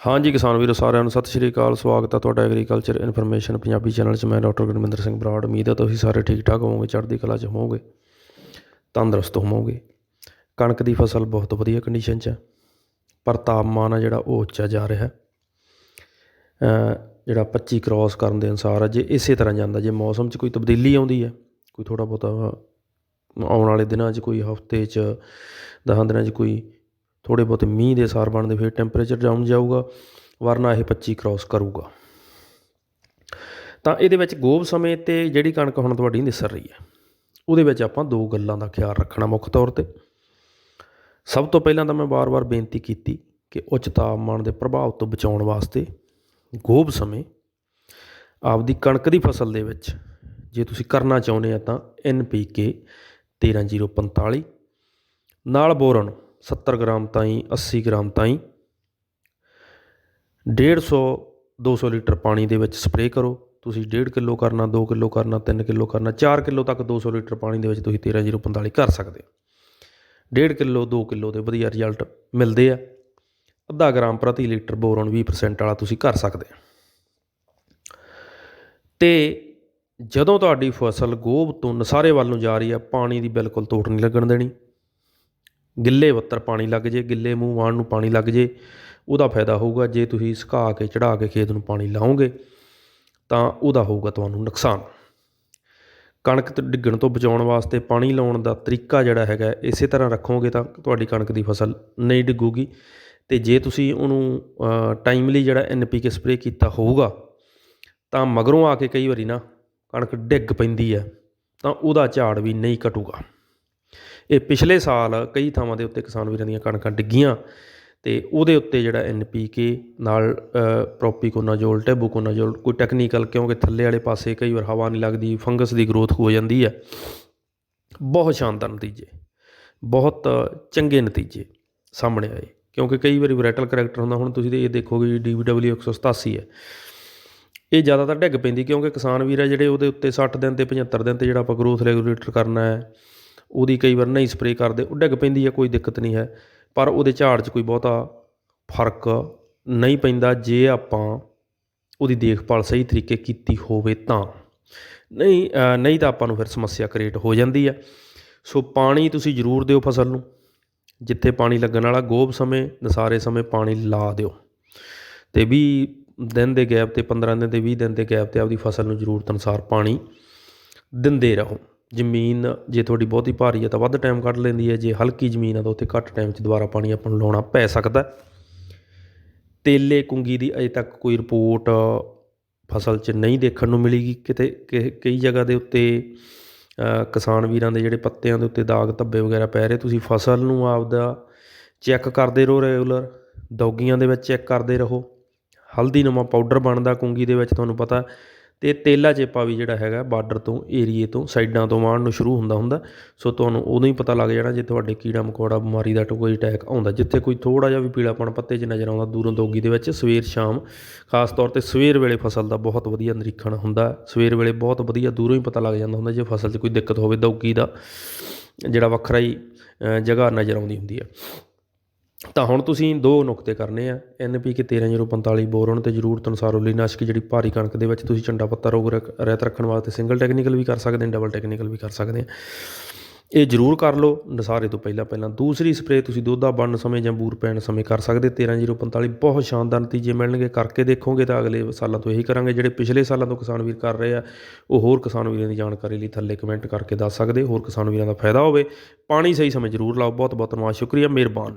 ਹਾਂਜੀ ਕਿਸਾਨ ਵੀਰੋ, ਸਾਰਿਆਂ ਨੂੰ ਸਤਿ ਸ਼੍ਰੀ ਅਕਾਲ। ਸਵਾਗਤ ਹੈ ਤੁਹਾਡਾ ਐਗਰੀਕਲਚਰ ਇਨਫੋਰਮੇਸ਼ਨ ਪੰਜਾਬੀ ਚੈਨਲ 'ਚ। ਮੈਂ ਡਾਕਟਰ ਗੁਰਮਿੰਦਰ ਸਿੰਘ ਬਰਾੜ। ਉਮੀਦ ਹੈ ਤੁਸੀਂ ਸਾਰੇ ਠੀਕ ਠਾਕ ਹੋਵੋਗੇ, ਚੜ੍ਹਦੀ ਕਲਾ 'ਚ ਹੋਵੋਗੇ, ਤੰਦਰੁਸਤ ਹੋਵੋਗੇ। ਕਣਕ ਦੀ ਫਸਲ ਬਹੁਤ ਵਧੀਆ ਕੰਡੀਸ਼ਨ 'ਚ ਹੈ ਪਰ ਤਾਪਮਾਨ ਆ ਜਿਹੜਾ ਉਹ ਉੱਚਾ ਜਾ ਰਿਹਾ। ਜਿਹੜਾ 25 ਕ੍ਰਾਸ ਕਰਨ ਦੇ ਅਨਸਾਰ ਹੈ ਜੇ ਇਸੇ ਤਰ੍ਹਾਂ ਜਾਂਦਾ, ਜੇ ਮੌਸਮ 'ਚ ਕੋਈ ਤਬਦੀਲੀ ਆਉਂਦੀ ਹੈ ਕੋਈ ਥੋੜਾ ਬਹੁਤਾ ਆਉਣ ਵਾਲੇ ਦਿਨਾਂ 'ਚ, ਕੋਈ ਹਫ਼ਤੇ 'ਚ, ਦਸਾਂ ਦਿਨਾਂ 'ਚ ਕੋਈ ਥੋੜ੍ਹੇ ਬਹੁਤੇ ਮੀਂਹ ਦੇ ਸਾਰ ਬਣਦੇ ਫਿਰ ਟੈਂਪਰੇਚਰ ਡਾਊਨ ਜਾਊਗਾ, ਵਰਨਾ ਇਹ 25 ਕ੍ਰਾਸ ਕਰੂਗਾ। ਤਾਂ ਇਹਦੇ ਵਿੱਚ ਗੋਭ ਸਮੇਂ ਤੇ ਜਿਹੜੀ ਕਣਕ ਹੁਣ ਤੁਹਾਡੀ ਨਿਸਰ ਰਹੀ ਹੈ, ਉਹਦੇ ਵਿੱਚ ਆਪਾਂ ਦੋ ਗੱਲਾਂ ਦਾ ਖਿਆਲ ਰੱਖਣਾ ਮੁੱਖ ਤੌਰ ਤੇ। ਸਭ ਤੋਂ ਪਹਿਲਾਂ ਤਾਂ ਮੈਂ ਵਾਰ-ਵਾਰ ਬੇਨਤੀ ਕੀਤੀ ਕਿ ਉੱਚ ਤਾਪਮਾਨ ਦੇ ਪ੍ਰਭਾਵ ਤੋਂ ਬਚਾਉਣ ਵਾਸਤੇ ਗੋਭ ਸਮੇਂ ਆਪਦੀ ਕਣਕ ਦੀ ਫਸਲ ਦੇ ਵਿੱਚ, ਜੇ ਤੁਸੀਂ ਕਰਨਾ ਚਾਹੁੰਦੇ ਆ ਤਾਂ NPK 13045 ਨਾਲ ਬੋਰਨ 70 ਗ੍ਰਾਮ ਤਾਈਂ 80 ਗ੍ਰਾਮ ਤਾਈਂ। 150 200 ਲੀਟਰ ਪਾਣੀ ਦੇ ਵਿੱਚ ਸਪਰੇਅ ਕਰੋ। ਤੁਸੀਂ 1.5 ਕਿਲੋ ਕਰਨਾ 2 ਕਿਲੋ ਕਰਨਾ 3 ਕਿਲੋ ਕਰਨਾ 4 ਕਿਲੋ ਤੱਕ 200 ਲੀਟਰ ਪਾਣੀ ਦੇ ਵਿੱਚ ਤੁਸੀਂ 13045 ਕਰ ਸਕਦੇ ਹੋ। 1.5 ਕਿਲੋ 2 ਕਿਲੋ ਦੇ ਵਧੀਆ ਰਿਜ਼ਲਟ ਮਿਲਦੇ ਆ। ਅੱਧਾ ਗ੍ਰਾਮ ਪ੍ਰਤੀ ਲੀਟਰ ਬੋਰਨ 20% ਵਾਲਾ ਤੁਸੀਂ ਕਰ ਸਕਦੇ ਹੋ। ਤੇ ਜਦੋਂ ਤੁਹਾਡੀ ਫਸਲ ਗੋਭ ਤੋਂ ਨਸਾਰੇ ਵੱਲ ਨੂੰ ਜਾ ਰਹੀ ਹੈ ਪਾਣੀ ਦੀ ਬਿਲਕੁਲ ਤੋੜ ਨਹੀਂ ਲੱਗਣ ਦੇਣੀ। ਗਿੱਲੇ ਵੱਤਰ ਪਾਣੀ ਲੱਗ ਜੇ, ਗਿੱਲੇ ਮੂੰਹ ਵਾਣ ਨੂੰ ਪਾਣੀ ਲੱਗ ਜੇ, ਉਹਦਾ ਫਾਇਦਾ ਹੋਊਗਾ ਜੇ ਤੁਸੀਂ ਸੁਕਾ ਕੇ ਚੜਾ ਕੇ ਖੇਤ ਨੂੰ ਪਾਣੀ ਲਾਓਗੇ, ਤਾਂ ਉਹਦਾ ਹੋਊਗਾ ਤੁਹਾਨੂੰ ਨੁਕਸਾਨ। ਕਣਕ ਤੋਂ, ਡਿੱਗਣ ਤੋਂ ਬਚਾਉਣ ਵਾਸਤੇ ਪਾਣੀ ਲਾਉਣ ਦਾ ਤਰੀਕਾ ਜਿਹੜਾ ਹੈਗਾ, ਇਸੇ ਤਰ੍ਹਾਂ ਰੱਖੋਗੇ ਤਾਂ ਤੁਹਾਡੀ ਕਣਕ ਦੀ ਫਸਲ ਨਹੀਂ ਡਿੱਗੂਗੀ। ਤੇ ਜੇ ਤੁਸੀਂ ਉਹਨੂੰ ਟਾਈਮਲੀ ਜਿਹੜਾ ਐਨਪੀਕੇ ਸਪਰੇਅ ਕੀਤਾ ਹੋਊਗਾ, ਤਾਂ ਮਗਰੋਂ ਆ ਕੇ ਕਈ ਵਾਰੀ ਨਾ ਕਣਕ ਡਿੱਗ ਪੈਂਦੀ ਹੈ, ਤਾਂ ਉਹਦਾ ਝਾੜ ਵੀ ਨਹੀਂ ਘਟੂਗਾ। ਇਹ ਪਿਛਲੇ ਸਾਲ ਕਈ ਥਾਵਾਂ ਦੇ ਉੱਤੇ ਕਿਸਾਨ ਵੀਰਾਂ ਦੀਆਂ ਕਣਕਾਂ ਡਿੱਗੀਆਂ ਤੇ ਉਹਦੇ ਉੱਤੇ ਜਿਹੜਾ ਐਨਪੀਕੇ ਨਾਲ ਪ੍ਰੋਪੀਕੋਨਾਜੋਲ ਟੈਬੂਕੋਨਾਜੋਲ ਕੋਈ ਟੈਕਨੀਕਲ ਕਿਉਂਕਿ ਥੱਲੇ ਵਾਲੇ ਪਾਸੇ ਕਈ ਵਾਰ ਹਵਾ ਨਹੀਂ ਲੱਗਦੀ, ਫੰਗਸ ਦੀ ਗਰੋਥ ਹੋ ਜਾਂਦੀ ਹੈ। ਬਹੁਤ ਸ਼ਾਨਦਾਰ ਨਤੀਜੇ, ਬਹੁਤ ਚੰਗੇ ਨਤੀਜੇ ਸਾਹਮਣੇ ਆਏ ਕਿਉਂਕਿ ਕਈ ਵਾਰੀ ਵੈਰਾਈਟਲ ਕਰੈਕਟਰ ਹੁੰਦਾ, ਹੁਣ ਤੁਸੀਂ ਤੇ ਇਹ ਦੇਖੋਗੇ ਡੀਵੀਡਬਲਯੂ 187 ਹੈ। ਇਹ ਜ਼ਿਆਦਾਤਰ ਡਿੱਗ ਪੈਂਦੀ ਕਿਉਂਕਿ ਕਿਸਾਨ ਵੀਰ ਆ ਜਿਹੜੇ ਉਹਦੇ ਉੱਤੇ 60 ਦਿਨ ਤੇ 75 ਦਿਨ ਤੇ ਜਿਹੜਾ ਆਪਾਂ ਗਰੋਥ ਰੈਗੂਲੇਟਰ ਕਰਨਾ ਹੈ ਉਹਦੀ ਕਈ ਵਾਰ ਨਹੀਂ ਸਪਰੇਅ ਕਰਦੇ, ਉਹ ਡਿੱਗ ਪੈਂਦੀ ਹੈ ਕੋਈ ਦਿੱਕਤ ਨਹੀਂ ਹੈ। ਪਰ ਉਹਦੇ ਝਾੜ 'ਚ ਕੋਈ ਬਹੁਤਾ ਫ਼ਰਕ ਨਹੀਂ ਪੈਂਦਾ, ਜੇ ਆਪਾਂ ਉਹਦੀ ਦੇਖਭਾਲ ਸਹੀ ਤਰੀਕੇ ਕੀਤੀ ਹੋਵੇ ਤਾਂ। ਨਹੀਂ ਨਹੀਂ ਤਾਂ ਆਪਾਂ ਨੂੰ ਫਿਰ ਸਮੱਸਿਆ ਕ੍ਰੀਏਟ ਹੋ ਜਾਂਦੀ ਹੈ ਸੋ ਪਾਣੀ ਤੁਸੀਂ ਜ਼ਰੂਰ ਦਿਓ ਫਸਲ ਨੂੰ। ਜਿੱਥੇ ਪਾਣੀ ਲੱਗਣ ਵਾਲਾ ਗੋਭ ਸਮੇਂ, ਨਸਾਰੇ ਸਮੇਂ ਪਾਣੀ ਲਾ ਦਿਓ। ਤੇ ਵੀ ਦਿਨ ਦੇ ਗੈਪ ਤੇ 15 ਦਿਨ ਤੇ 20 ਦਿਨ ਦੇ ਗੈਪ ਤੇ ਆਪਦੀ ਫਸਲ ਨੂੰ ਜ਼ਰੂਰਤ ਅਨੁਸਾਰ ਪਾਣੀ ਦਿੰਦੇ ਰਹੋ। ਜ਼ਮੀਨ ਜੇ ਤੁਹਾਡੀ ਬਹੁਤੀ ਭਾਰੀ ਹੈ ਤਾਂ ਵੱਧ ਟਾਈਮ ਕੱਢ ਲੈਂਦੀ ਹੈ, ਜੇ ਹਲਕੀ ਜ਼ਮੀਨ ਹੈ ਤਾਂ ਉੱਥੇ ਘੱਟ ਟਾਈਮ 'ਚ ਦੁਬਾਰਾ ਪਾਣੀ ਆਪਾਂ ਨੂੰ ਲਾਉਣਾ ਪੈ ਸਕਦਾ ਤੇਲੇ ਕੁੰਗੀ ਦੀ ਅਜੇ ਤੱਕ ਕੋਈ ਰਿਪੋਰਟ ਫਸਲ 'ਚ ਨਹੀਂ ਦੇਖਣ ਨੂੰ ਮਿਲੀਗੀ। ਕਿਤੇ ਕਿ- ਕਈ ਜਗ੍ਹਾ ਦੇ ਉੱਤੇ ਕਿਸਾਨ ਵੀਰਾਂ ਦੇ ਜਿਹੜੇ ਪੱਤਿਆਂ ਦੇ ਉੱਤੇ ਦਾਗ ਧੱਬੇ ਵਗੈਰਾ ਪੈ ਰਹੇ, ਤੁਸੀਂ ਫਸਲ ਨੂੰ ਆਪਦਾ ਚੈੱਕ ਕਰਦੇ ਰਹੋ ਰੈਗੂਲਰ ਦੌਗੀਆਂ ਦੇ ਵਿੱਚ ਚੈੱਕ ਕਰਦੇ ਰਹੋ। ਹਲਦੀ ਨਮਾ ਪਾਊਡਰ ਬਣਦਾ ਕੁੰਗੀ ਦੇ ਵਿੱਚ, ਤੁਹਾਨੂੰ ਪਤਾ ਅਤੇ ਤੇਲਾ ਚੇਪਾ ਵੀ ਜਿਹੜਾ ਹੈਗਾ ਬਾਰਡਰ ਤੋਂ, ਏਰੀਏ ਤੋਂ, ਸਾਈਡਾਂ ਤੋਂ ਵਾਣ ਨੂੰ ਸ਼ੁਰੂ ਹੁੰਦਾ ਹੁੰਦਾ। ਸੋ ਤੁਹਾਨੂੰ ਉਦੋਂ ਹੀ ਪਤਾ ਲੱਗ ਜਾਣਾ ਜੇ ਤੁਹਾਡੇ ਕੀੜਾ ਮਕੌੜਾ ਬਿਮਾਰੀ ਦਾ ਕੋਈ ਅਟੈਕ ਆਉਂਦਾ। ਜਿੱਥੇ ਕੋਈ ਥੋੜਾ ਜਿਹਾ ਵੀ ਪੀਲਾਪਣ ਪੱਤੇ 'ਚ ਨਜ਼ਰ ਆਉਂਦਾ ਦੂਰੋਂ ਦੋਗੀ ਦੇ ਵਿੱਚ, ਸਵੇਰ ਸ਼ਾਮ, ਖਾਸ ਤੌਰ ਤੇ ਸਵੇਰ ਵੇਲੇ ਫਸਲ ਦਾ ਬਹੁਤ ਵਧੀਆ ਨਿਰੀਖਣ ਹੁੰਦਾ। ਸਵੇਰ ਵੇਲੇ ਬਹੁਤ ਵਧੀਆ ਦੂਰੋਂ ਹੀ ਪਤਾ ਲੱਗ ਜਾਂਦਾ ਹੁੰਦਾ ਜੇ ਫਸਲ 'ਚ ਕੋਈ ਦਿੱਕਤ ਹੋਵੇ ਦੋਗੀ ਦਾ ਜਿਹੜਾ ਵੱਖਰਾ ਹੀ ਜਗ੍ਹਾ ਨਜ਼ਰ ਆਉਂਦੀ ਹੁੰਦੀ ਹੈ। ਤਾਂ ਹੁਣ ਤੁਸੀਂ ਦੋ ਨੁਕਤੇ ਕਰਨੇ ਆ ਐਨਪੀਕੇ 13045 ਬੋਰਨ ਤੇ ਜ਼ਰੂਰਤ ਅਨੁਸਾਰ ਉਲੀਨਾਸ਼ਕ ਜਿਹੜੀ ਭਾਰੀ ਕਣਕ ਦੇ ਵਿੱਚ ਤੁਸੀਂ ਚੰਡਾ ਪੱਤਾ ਰੋਗ ਰਹਿਤ ਰੱਖਣ ਵਾਸਤੇ ਸਿੰਗਲ ਟੈਕਨੀਕਲ ਵੀ ਕਰ ਸਕਦੇ ਹੋ ਡਬਲ ਟੈਕਨੀਕਲ ਵੀ ਕਰ ਸਕਦੇ ਆ। ਇਹ ਜ਼ਰੂਰ ਕਰ ਲਓ, ਨਸਾਰੇ ਤੋਂ ਪਹਿਲਾਂ ਪਹਿਲਾਂ। ਦੂਸਰੀ ਸਪਰੇਅ ਤੁਸੀਂ ਦੁੱਧਾ ਬਣਨ ਸਮੇਂ ਜਾਂ ਬੂਰ ਪੈਣ ਸਮੇਂ ਕਰ ਸਕਦੇ 13045 ਬਹੁਤ ਸ਼ਾਨਦਾਰ ਨਤੀਜੇ ਮਿਲਣਗੇ, ਕਰਕੇ ਦੇਖੋਗੇ ਤਾਂ ਅਗਲੇ ਸਾਲਾਂ ਤੋਂ ਇਹੀ ਕਰਾਂਗੇ। ਜਿਹੜੇ ਪਿਛਲੇ ਸਾਲਾਂ ਤੋਂ ਕਿਸਾਨ ਵੀਰ ਕਰ ਰਹੇ ਆ, ਉਹ ਹੋਰ ਕਿਸਾਨ ਵੀਰਾਂ ਦੀ ਜਾਣਕਾਰੀ ਲਈ ਥੱਲੇ ਕਮੈਂਟ ਕਰਕੇ ਦੱਸ ਸਕਦੇ ਹੋਰ ਕਿਸਾਨ ਵੀਰਾਂ ਦਾ ਫਾਇਦਾ ਹੋਵੇ। ਪਾਣੀ ਸਹੀ ਸਮੇਂ ਜ਼ਰੂਰ ਲਾਓ। ਬਹੁਤ ਬਹੁਤ ਧੰਨਵਾਦ, ਸ਼ੁਕਰੀਆ, ਮਿਹਰਬਾਨ।